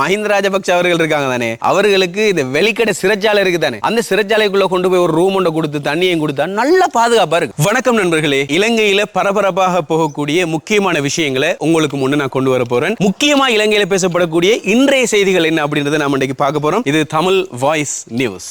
மஹிந்த ராஜபக்ஷ அவர்கள் இருக்காங்க தானே? அவர்களுக்கு இந்த வெளிக்கடை சிறைச்சாலை இருக்கு தானே? அந்த சிறைச்சாலைக்குள்ள கொண்டு போய் ஒரு ரூம் ஒன்று கொடுத்து தண்ணியும் கொடுத்தா நல்ல பாதுகாப்பா இருக்கு. வணக்கம் நண்பர்களே. இலங்கையில பரபரப்பாக போகக்கூடிய முக்கியமான விஷயங்களை உங்களுக்கு முன்ன நான் கொண்டு வர போறேன். முக்கியமா இலங்கையில பேசப்படக்கூடிய இன்றைய செய்திகள் என்ன அப்படின்றத நாம இன்னைக்கு பார்க்க போறோம். இது தமிழ் வாய்ஸ் நியூஸ்.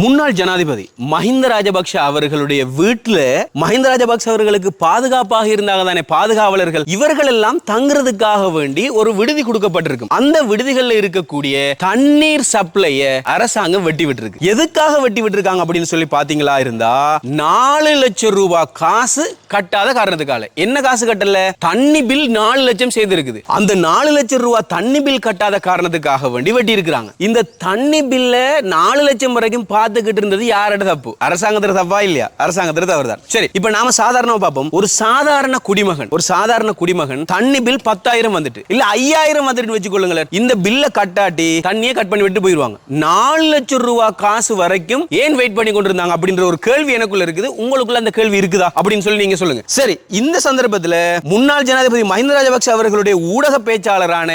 முன்னாள் ஜனாதிபதி மஹிந்த ராஜபக்ஷ அவர்களுடைய வீட்டுல மஹிந்த ராஜபக்ஷ அவர்களுக்கு பாதுகாப்பாக இருந்தாங்க தானே? பாதுகாவலர்கள். இவர்கள் எல்லாம் தங்குறதுக்காக வேண்டி ஒரு விடுதி கொடுக்கப்பட்டிருக்கும் அந்த விடுதிகள்ல இருக்கக்கூடிய தண்ணீர் சப்ளைய அரசாங்கம் வெட்டி விட்டுருக்கு எதுக்காக வெட்டி விட்டுருக்காங்க அப்படின்னு சொல்லி பாத்தீங்களா இருந்தா நாலு லட்சம் ரூபாய் காசு கட்டாத காரணத்துக்கால என்ன காசு கட்டல? தண்ணி பில் நாலு லட்சம் செய்திருக்குது அந்த நாலு லட்சம் ரூபாய் தண்ணி பில் கட்டாத காரணத்துக்காக வேண்டி வெட்டி இருக்கிறாங்க இந்த தண்ணி பில்ல நாலு லட்சம் வரைக்கும் பார்த்துக்கிட்டு இருந்தது யாரோட தப்பு? அரசாங்கத்துல தப்பா இல்லையா? அரசாங்கத்துல தவறுதான். சரி இப்ப நாம சாதாரணமா பார்ப்போம். ஒரு சாதாரண குடிமகன் ஒரு சாதாரண குடிமகன் தண்ணி பில் பத்தாயிரம் வந்துட்டு இல்ல ஐயாயிரம் வந்துட்டு வச்சுக்கொள்ளுங்களேன் இந்த பில்ல கட்டாட்டி தண்ணியை கட் பண்ணி விட்டு போயிருவாங்க. நாலு லட்சம் ரூபாய் காசு வரைக்கும் ஏன் வெயிட் பண்ணி கொண்டிருந்தாங்க அப்படின்ற ஒரு கேள்வி எனக்குள்ள இருக்குது. உங்களுக்குள்ள அந்த கேள்வி இருக்குதா? அப்படின்னு சொல்லி நீங்க சொல்லுங்க. சரி இந்த சந்தர்ப்பத்துல முன்னாள் ஜனாதிபதி மஹிந்த ராஜபக்ச அவர்களுடைய ஊடக பேச்சாளரான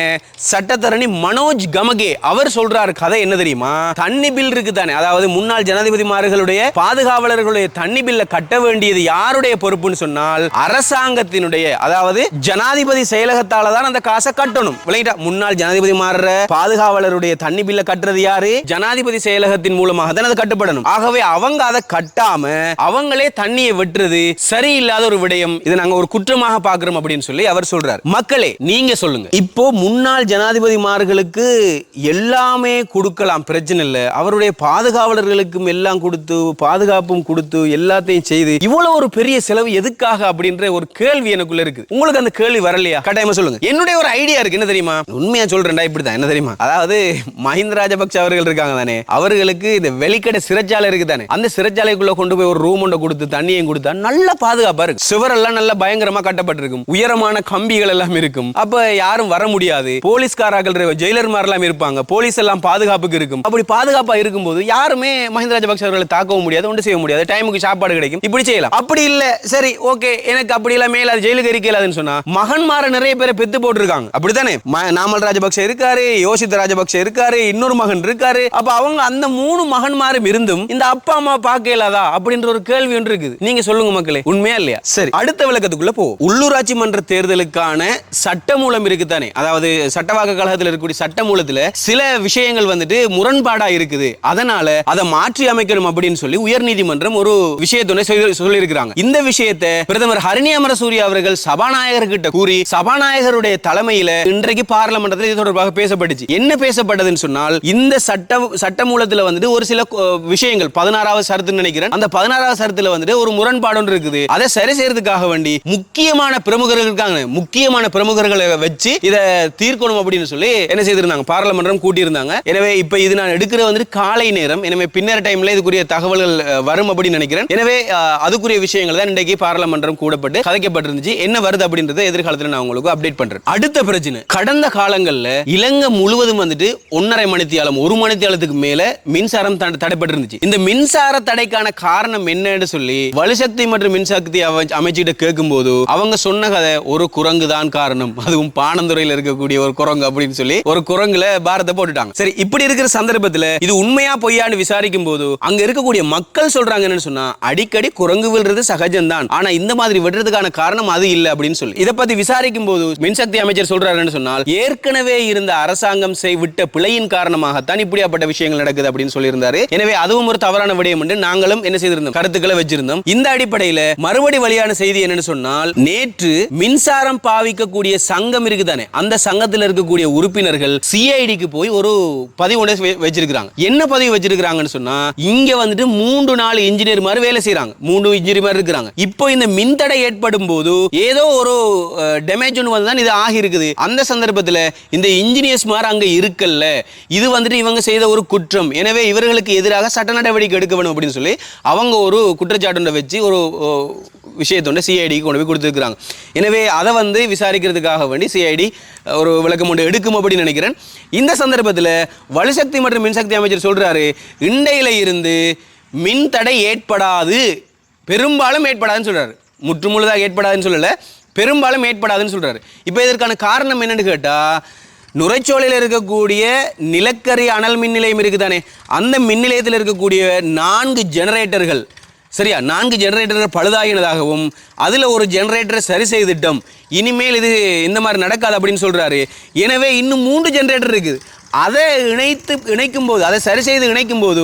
சட்டத்தரணி மனோஜ் கமகே அவர் சொல்றாரு கதை என்ன தெரியுமா? தண்ணி பில் இருக்கு தானே அதாவது முன்னாள் ஜனாதிபதிமார்களுடைய பாதுகாவலர்களுடைய தண்ணி பில்ல கட்ட வேண்டியது யாருடைய பொறுப்புன்னு சொன்னால் அரசாங்கத்தினுடைய அதாவது ஜனாதிபதி செயலகத்தால தான் அந்த காசை கட்டணும். விளையிட்டா முன்னாள் ஜனாதிபதி மாறுற பாதுகாவலருடைய தண்ணி பில்ல கட்டுறது யாரு? ஜனாதிபதி செயலகத்தின் மூலமாக தான் அது கட்டுப்படணும். ஆகவே அவங்க அதை கட்டாம அவங்களே தண்ணியை வெட்டுறது சரியில்லாத ஒரு விடயம். இதை நாங்க ஒரு குற்றமாக பாக்குறோம் அப்படின்னு சொல்லி அவர் சொல்றாரு. மக்களே நீங்க சொல்லுங்க. இப்போ முன்னாள் ஜனாதிபதிமார்களுக்கு எல்லாமே கொடுக்கலாம் பிரச்சனை இல்லை. அவருடைய பாதுகாவலர்கள் பாதுகாவலர்களுக்கும் எல்லாம் கொடுத்து பாதுகாப்பும் கொடுத்து எல்லாத்தையும் செய்து இவ்வளவு ஒரு பெரிய செலவு எதுக்காக அப்படின்ற ஒரு கேள்வி எனக்குள்ள இருக்கு. உங்களுக்கு அந்த கேள்வி வரலையா? கட்டாயமா சொல்லுங்க. என்னுடைய ஒரு ஐடியா இருக்கு. என்ன தெரியுமா? உண்மையா சொல்றேன்டா இப்படிதான் என்ன தெரியுமா? அதாவது மஹிந்த ராஜபக்ஷ அவர்கள் இருக்காங்க தானே? அவர்களுக்கு இந்த வெளிக்கடை சிறைச்சாலை இருக்கு தானே? அந்த சிறைச்சாலைக்குள்ள கொண்டு போய் ஒரு ரூம் ஒன்று கொடுத்து தண்ணியும் கொடுத்தா நல்ல பாதுகாப்பா இருக்கு. சுவரெல்லாம் நல்ல பயங்கரமா கட்டப்பட்டிருக்கும். உயரமான கம்பிகள் எல்லாம் இருக்கும். அப்ப யாரும் வர முடியாது. போலீஸ்காரர்கள் ஜெயிலர் எல்லாம் இருப்பாங்க. போலீஸ் எல்லாம் பாதுகாப்புக்கு இருக்கும். அப்படி பாதுகாப்பா இருக்கும்போது யாருமே மஹிந்த ராஜபக்ஷ அவர்களை தாக்கவும் முடியாது ஒன்று செய்ய முடியாது. டைமுக்கு சாப்பாடு கிடைக்கும். இப்படி செய்யலாம். அப்படி இல்ல. சரி ஓகே எனக்கு அப்படி எல்லாம் மேல ஜெயிலுக்கு இருக்கலாதுன்னு சொன்னா மகன்மார நிறைய பேரை பெத்து போட்டிருக்காங்க. அப்படித்தானே? நாமல் ராஜபக்ஷ இருக்காரு யோசித்த ராஜபக்ஷ இருக்காரு இன்னொரு மகன் இருக்காரு. அப்ப அவங்க அந்த மூணு மகன்மாரும் இருந்தும் இந்த அப்பா அம்மா பார்க்க இயலாதா? அப்படின்ற ஒரு கேள்வி ஒன்று இருக்குது. நீங்க சொல்லுங்க மக்களே. உண்மையா இல்லையா? சரி. அடுத்த விளக்கத்துக்குள்ள போ உள்ளூராட்சி மன்ற தேர்தலுக்கான சட்டமூலம் இருக்குதானே? அதாவது சட்டவாக்க கழகத்தில் இருக்கக்கூடிய சட்டமூலத்துல சில விஷயங்கள் வந்துட்டு முரண்பாடா இருக்குது. அதனால அதை மாற்றி அமைக்கணும் அப்படின்னு சொல்லி உயர்நீதிமன்றம் ஒரு விஷயத்தொன்னை சொல்லியிருக்கிறாங்க. இந்த விஷயத்தை பிரதமர் ஹரணி அமரசூரி அவர்கள் சபாநாயகர்கிட்ட கூறி சபாநாயகருடைய தலைமையில இன்றைக்கு பார்லமெண்டத்தில் இது தொடர்பாக பேசப்பட்டுச்சு. என்ன பேசப்பட்டதுன்னு சொன்னால் இந்த சட்ட சட்டமூலத்துல வந்துட்டு ஒரு சில விஷயங்கள் பதினாறாவது சரத்துன்னு நினைக்கிறேன். அந்த பதினாறாவது சரத்துல வந்துட்டு ஒரு முரண்பாடு ஒன்று இருக்குது. அதை சரி செய்யறதுக்காக வேண்டி முக்கியமான பிரமுகர்கள் இருக்காங்க. முக்கியமான பிரமுகர்களை வச்சு இதை தீர்க்கணும் அப்படின்னு சொல்லி என்ன செய்திருந்தாங்க? பாராளுமன்றம் கூட்டியிருந்தாங்க. எனவே இப்ப இது நான் எடுக்கிற வந்துட்டு காலை நேரம். எனவே பின்னர் டைம்ல இதுக்குரிய தகவல்கள் வரும் அப்படின்னு நினைக்கிறேன். எனவே அதுக்குரிய விஷயங்கள் தான் இன்றைக்கு பாராளுமன்றம் கூடப்பட்டு கதைக்கப்பட்டிருந்துச்சு. என்ன வருது அப்படின்றத எதிர்காலத்துல நான் உங்களுக்கு அப்டேட் பண்றேன். அடுத்த பிரச்சனை கடந்த காலங்கள்ல இலங்கை முழுவதும் வந்துட்டு ஒன்னரை மணித்தியாலம் ஒரு மணித்தியாலத்துக்கு மேல மின்சாரம் தடைப்பட்டிருந்துச்சு. இந்த மின்சார தடைக்கான காரணம் என்னன்னு சொல்லி வலுசக்தி மற்றும் மின்சக்தி அமை- அமைச்சுக்கிட்ட கேட்கும் போது அவங்க சொன்ன கதை ஒரு குரங்கு தான் காரணம். அதுவும் பானந்துறையில இருக்கக்கூடிய ஒரு குரங்கு அப்படின்னு சொல்லி ஒரு குரங்குல பாரத்தை போட்டுட்டாங்க. சரி இப்படி இருக்கிற சந்தர்ப்பத்துல இது உண்மையா பொய்யான்னு விசாரிக்கும் போது அங்க இருக்கக்கூடிய மக்கள் சொல்றாங்க என்னன்னு சொன்னா அடிக்கடி குரங்கு விழுறது சகஜம்தான். ஆனா இந்த மாதிரி விடுறதுக்கான காரணம் அது இல்ல அப்படின்னு சொல்லி. இதை பத்தி விசாரிக்கும் போது மின்சக்தி அமைச்சர் சொல்றாருன்னு சொன்னால் ஏற்கனவே இருந்த அரசாங்கம் செய் விட்ட பிழையின் காரணமாகத்தான் இப்படியாப்பட்ட விஷயங்கள் நடக்குது அப்படின்னு சொல்லியிருந்தாரு. எனவே அதுவும் ஒரு தவறான விடயம் என்று நாங்களும் என்ன செய்திருந்தோம்? கருத்துக்களை வச்சிருந்தோம். இந்த அடிப்படையில மறுபடி வழியான செய்தி என்னன்னு சொன்னால் நேற்று மின்சாரம் பாவிக்கக்கூடிய சங்கம் இருக்குதானே அந்த சங்கத்தில் இருக்கக்கூடிய உறுப்பினர்கள் சிஐடிக்கு போய் ஒரு பதிவு வச்சிருக்கிறாங்க. என்ன பதிவு வச்சிருக்கிறாங்கன்னு சொன்னா இங்க வந்துட்டு மூன்று நாலு இன்ஜினியர் மாதிரி வேலை செய்யறாங்க மூணு இன்ஜினியர் மாதிரி இருக்கிறாங்க. இப்போ இந்த மின்தடை ஏற்படும் போது ஏதோ ஒரு டேமேஜ் ஒன்று வந்து தான் இது ஆகி இருக்குது அந்த சந்தர்ப்பத்தில் இந்த இன்ஜினியர்ஸ் மாதிரி அங்க இருக்கல்ல. இது வந்துட்டு இவங்க செய்த ஒரு குற்றம். எனவே இவர்களுக்கு எதிராக சட்ட நடவடிக்கை எடுக்க வேணும் அப்படின்னு சொல்லி அவங்க ஒரு குற்றச்சாட்டை வச்சு ஒரு விஷயத்தோட சிஐடிக்கு கொண்டு போய் கொடுத்துருக்குறாங்க. எனவே அதை வந்து விசாரிக்கிறதுக்காக வேண்டி சிஐடி ஒரு விளக்கம் ஒன்று எடுக்கும் அப்படின்னு நினைக்கிறேன். இந்த சந்தர்ப்பத்தில் வலுசக்தி மற்றும் மின்சக்தி அமைச்சர் சொல்றாரு இண்டையில இருந்து மின் தடை ஏற்படாது. பெரும்பாலும் ஏற்படாதுன்னு சொல்றாரு. முற்றுமுழுதாக ஏற்படாதுன்னு சொல்லல. பெரும்பாலும் ஏற்படாதுன்னு சொல்றாரு. இப்போ இதற்கான காரணம் என்னன்னு கேட்டால் நுரைச்சோலையில் இருக்கக்கூடிய நிலக்கரி அனல் மின் நிலையம் இருக்குதானே? அந்த மின் நிலையத்தில் இருக்கக்கூடிய நான்கு ஜெனரேட்டர்கள் சரியா? நான்கு ஜெனரேட்டர்கள் பழுதாகினதாகவும் அதில் ஒரு ஜெனரேட்டரை சரி செய்துட்டோம். இனிமேல் இது இந்த மாதிரி நடக்காது அப்படின்னு சொல்றாரு. எனவே இன்னும் மூன்று ஜெனரேட்டர் இருக்குது. அதை இணைத்து இணைக்கும் போது அதை சரி செய்து இணைக்கும் போது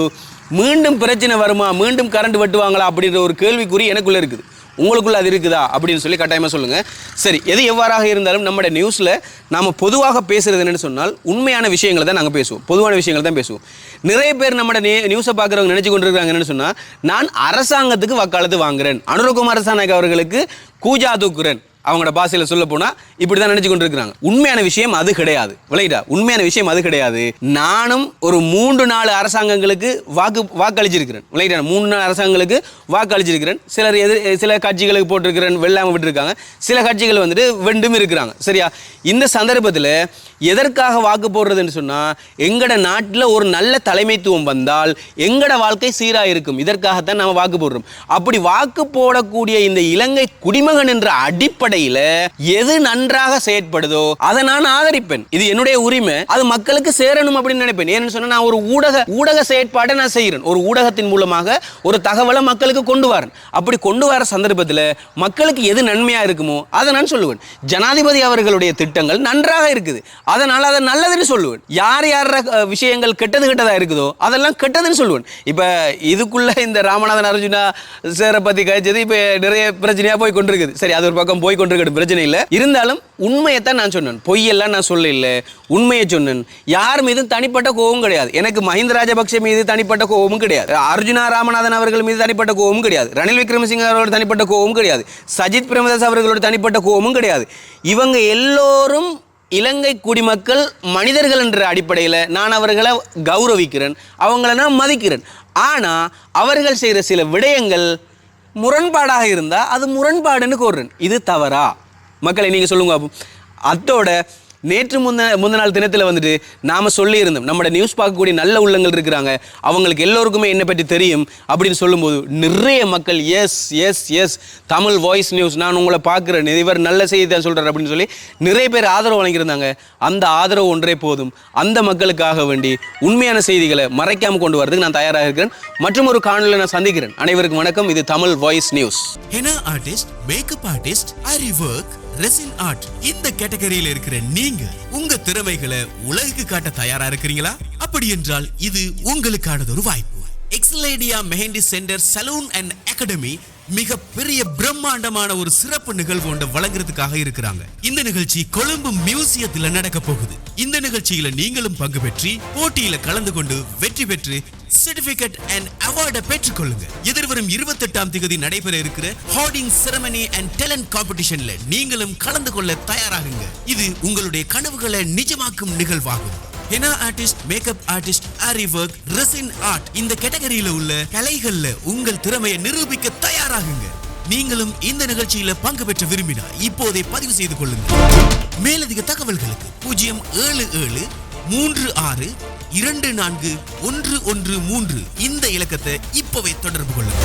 மீண்டும் பிரச்சனை வருமா? மீண்டும் கரண்ட் வெட்டுவாங்களா? அப்படின்ற ஒரு கேள்விக்குறி எனக்குள்ளே இருக்குது. உங்களுக்குள்ள அது இருக்குதா? அப்படின்னு சொல்லி கட்டாயமாக சொல்லுங்கள் சரி எது எவ்வாறாக இருந்தாலும் நம்முடைய நியூஸில் நம்ம பொதுவாக பேசுகிறது என்னென்னு சொன்னால் உண்மையான விஷயங்களை தான் நாங்கள் பேசுவோம். பொதுவான விஷயங்கள் தான் பேசுவோம். நிறைய பேர் நம்ம நே நியூஸை பார்க்குறவங்க நினச்சி கொண்டிருக்காங்க என்னென்னு சொன்னால் நான் அரசாங்கத்துக்கு வக்காலத்து வாங்குறேன். அனுரகுமார் சாநாயக் அவர்களுக்கு கூஜா தூக்குறேன். அவங்களோட பாஷையில் சொல்ல போனால் இப்படி தான் நினச்சிக்கொண்டு இருக்கிறாங்க உண்மையான விஷயம் அது கிடையாது. விளையிட்டா உண்மையான விஷயம் அது கிடையாது. நானும் ஒரு மூன்று நாலு அரசாங்கங்களுக்கு வாக்கு வாக்களிச்சிருக்கிறேன். விளையிட்டா மூணு நாலு அரசாங்கங்களுக்கு வாக்களிச்சிருக்கிறேன். சிலர் எதிர் சில கட்சிகளுக்கு போட்டிருக்கிறேன் வெள்ளாம விட்டுருக்காங்க. சில கட்சிகள் வந்துட்டு வெண்டும் இருக்கிறாங்க. சரியா? இந்த சந்தர்ப்பத்தில் எதற்காக வாக்கு போடுறதுன்னு சொன்னால் எங்கட நாட்டில் ஒரு நல்ல தலைமைத்துவம் வந்தால் எங்கட வாழ்க்கை சீராக இருக்கும் இதற்காகத்தான் நம்ம வாக்கு போடுறோம். அப்படி வாக்கு போடக்கூடிய இந்த இலங்கை குடிமகன் என்ற அடிப்படை அடிப்படையில எது நன்றாக செயற்படுதோ அதை நான் ஆதரிப்பேன். இது என்னுடைய உரிமை. அது மக்களுக்கு சேரணும் அப்படின்னு நினைப்பேன். ஏன்னு சொன்னா நான் ஒரு ஊடக ஊடக செயற்பாட்டை நான் செய்கிறேன். ஒரு ஊடகத்தின் மூலமாக ஒரு தகவலை மக்களுக்கு கொண்டு வரேன். அப்படி கொண்டு வர சந்தர்ப்பத்தில் மக்களுக்கு எது நன்மையாக இருக்குமோ அதை நான் சொல்லுவேன். ஜனாதிபதி அவர்களுடைய திட்டங்கள் நன்றாக இருக்குது. அதனால் அதை நல்லதுன்னு சொல்லுவேன். யார் யார் விஷயங்கள் கெட்டது கெட்டதா இருக்குதோ அதெல்லாம் கெட்டதுன்னு சொல்லுவேன். இப்ப இதுக்குள்ள இந்த ராமநாதன் அர்ஜுனா சேரை பற்றி கழிச்சது இப்போ நிறைய பிரச்சனையாக போய் கொண்டிருக்குது. சரி அது ஒரு பக்கம் போய் கொண்டிருக்கிறது பிரச்சனை இல்லை. இருந்தாலும் உண்மையைத்தான் நான் சொன்னேன். பொய்யெல்லாம் நான் சொல்ல இல்லை உண்மையை சொன்னேன். யார் மீதும் தனிப்பட்ட கோபம் கிடையாது. எனக்கு மஹிந்த ராஜபக்ஷ மீது தனிப்பட்ட கோபமும் கிடையாது. அர்ஜுனா ராமநாதன் அவர்கள் மீது தனிப்பட்ட கோபமும் கிடையாது. ரணில் விக்ரமசிங்க அவர்களோட தனிப்பட்ட கோபமும் கிடையாது. சஜித் பிரேமதாஸ் அவர்களோட தனிப்பட்ட கோபமும் கிடையாது. இவங்க எல்லோரும் இலங்கை குடிமக்கள் மனிதர்கள் என்ற அடிப்படையில் நான் அவர்களை கௌரவிக்கிறேன். அவங்கள நான் மதிக்கிறேன். ஆனால் அவர்கள் செய்கிற சில விடயங்கள் முரண்பாடாக இருந்தால் அது முரண்பாடுன்னு கோர்றேன். இது தவறா? மக்களை நீங்கள் சொல்லுங்க அப்போ அதோட நேற்று முந்த முந்த நாள் தினத்தில் வந்துட்டு நாம் சொல்லியிருந்தோம். நம்மளோட நியூஸ் பார்க்கக்கூடிய நல்ல உள்ளங்கள் இருக்கிறாங்க. அவங்களுக்கு எல்லோருக்குமே என்னை பற்றி தெரியும் அப்படின்னு சொல்லும்போது நிறைய மக்கள் S S S Tamil voice news நான் உங்களை பார்க்குறேன். இவர் நல்ல செய்தி தான் சொல்கிறார் அப்படின்னு சொல்லி நிறைய பேர் ஆதரவு வழங்கியிருந்தாங்க. அந்த ஆதரவு ஒன்றே போதும். அந்த மக்களுக்காக வேண்டி உண்மையான செய்திகளை மறைக்காமல் கொண்டு வரதுக்கு நான் தயாராக இருக்கிறேன். மற்றும் ஒரு காணொலியில் நான் சந்திக்கிறேன். அனைவருக்கும் வணக்கம். இது Tamil voice news henna artist makeup artist aari resin art இந்த கேட்டகரியில இருக்கிற நீங்க உங்க திறமைகளை உலகுக்கு காட்ட தயாரா இருக்கிறீங்களா? அப்படி என்றால் இது உங்களுக்கானது ஒரு வாய்ப்பு. Exceladia mehndi centre salon and academy மிக பெரிய பிரம்மாண்டமான ஒரு சிறப்பு நிகழ்வு ஒன்று வழங்குறதுக்காக இருக்கிறாங்க. இந்த நிகழ்ச்சி கொழும்பு மியூசியத்துல நடக்க போகுது. இந்த நிகழ்ச்சியில நீங்களும் பங்கு பெற்றி போட்டியில கலந்து கொண்டு வெற்றி பெற்று சர்டிபிகேட் அண்ட் அவார்டை பெற்றுக்கொள்ளுங்க. எதிர்வரும் இருபத்தெட்டாம் தேதி நடைபெற இருக்கிற ஹார்டிங் செரமனி அண்ட் டேலண்ட் காம்படிஷன்ல நீங்களும் கலந்து கொள்ள தயாராகுங்க. இது உங்களுடைய கனவுகளை நிஜமாக்கும் நிகழ்வாகும். Henna artist makeup artist aari work resin art இந்த கேட்டகரியில உள்ள கலைகள்ல உங்கள் திறமையை நிரூபிக்க தயாராகுங்க. நீங்களும் இந்த நிகழ்ச்சியில பங்கு பெற்ற விரும்பினா இப்போதே பதிவு செய்து கொள்ளுங்க. மேலதிக தகவல்களுக்கு பூஜ்ஜியம் ஏழு ஏழு மூன்று ஆறு இரண்டு நான்கு ஒன்று ஒன்று மூன்று இந்த இலக்கத்தை இப்போவே தொடர்பு கொள்ளுங்க.